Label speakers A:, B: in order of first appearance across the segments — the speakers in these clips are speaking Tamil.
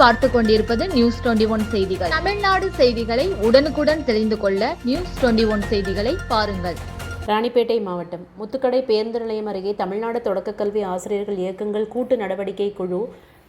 A: பார்த்து கொண்டிருப்பது நியூஸ் டுவெண்டி ஒன் செய்திகள். தமிழ்நாடு செய்திகளை உடனுக்குடன் தெரிந்து கொள்ள நியூஸ் டுவெண்டி ஒன் செய்திகளை பாருங்கள்.
B: ராணிப்பேட்டை மாவட்டம் முத்துக்கடை பேருந்து நிலையம் அருகே தமிழ்நாடு தொடக்கக்கல்வி ஆசிரியர்கள் இயக்கங்கள் கூட்டு நடவடிக்கை குழு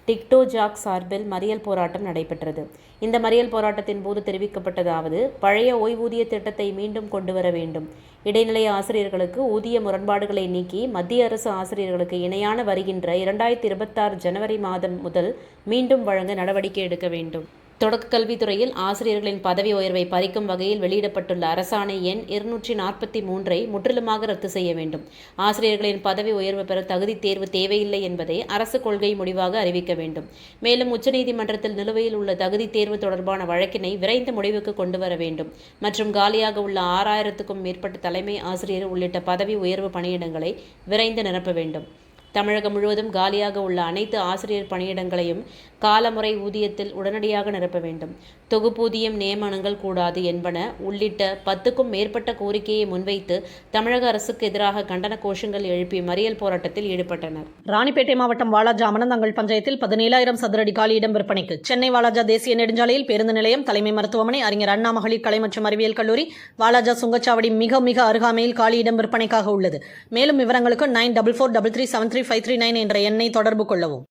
B: டிக்டோ ஜாக் சார்பில் மறியல் போராட்டம் நடைபெற்றது. இந்த மறியல் போராட்டத்தின் போது தெரிவிக்கப்பட்டதாவது பழைய ஓய்வூதிய திட்டத்தை மீண்டும் கொண்டு வர வேண்டும். இடைநிலை ஆசிரியர்களுக்கு ஊதிய முரண்பாடுகளை நீக்கி மத்திய அரசு ஆசிரியர்களுக்கு இணையான வருகின்ற இரண்டாயிரத்தி இருபத்தாறு ஜனவரி மாதம் முதல் மீண்டும் வழங்க நடவடிக்கை எடுக்க வேண்டும். தொடக்க கல்வித்துறையில் ஆசிரியர்களின் பதவி உயர்வை பறிக்கும் வகையில் வெளியிடப்பட்டுள்ள அரசாணை எண் இருநூற்றி நாற்பத்தி மூன்றை முற்றிலுமாக ரத்து செய்ய வேண்டும். ஆசிரியர்களின் பதவி உயர்வு பெற தகுதி தேர்வு தேவையில்லை என்பதை அரசு கொள்கை முடிவாக அறிவிக்க வேண்டும். மேலும் உச்சநீதிமன்றத்தில் நிலுவையில் உள்ள தகுதி தேர்வு தொடர்பான வழக்கினை விரைந்து முடிவுக்கு கொண்டு வர வேண்டும். மற்றும் காலியாக உள்ள ஆறாயிரத்துக்கும் மேற்பட்ட தலைமை ஆசிரியர் உள்ளிட்ட பதவி உயர்வு பணியிடங்களை விரைந்து நிரப்ப வேண்டும். தமிழகம் முழுவதும் காலியாக உள்ள அனைத்து ஆசிரியர் பணியிடங்களையும் காலமுறை ஊதியத்தில் உடனடியாக நிரப்ப வேண்டும். தொகுப்பூதியம் நியமனங்கள் கூடாது என்பன உள்ளிட்ட பத்துக்கும் மேற்பட்ட கோரிக்கையை முன்வைத்து தமிழக அரசுக்கு எதிராக கண்டன கோஷங்கள் எழுப்பி மறியல் போராட்டத்தில் ஈடுபட்டனர்.
C: ராணிப்பேட்டை மாவட்டம் வாலாஜா அமனந்தங்கள் பஞ்சாயத்தில் பதினேழாயிரம் சதுரடி காலியிடம் விற்பனைக்கு. சென்னை வாலாஜா தேசிய நெடுஞ்சாலையில் பேருந்து நிலையம் தலைமை மருத்துவமனை அறிஞர் அண்ணா மகளிர் கலை மற்றும் அறிவியல் கல்லூரி வாலாஜா சுங்கச்சாவடி மிக மிக அருகாமையில் காலியிடம் விற்பனைக்காக உள்ளது. மேலும் விவரங்களுக்கு nine double four double three seven three five three nine என்ற எண்ணை தொடர்பு கொள்ளவும்.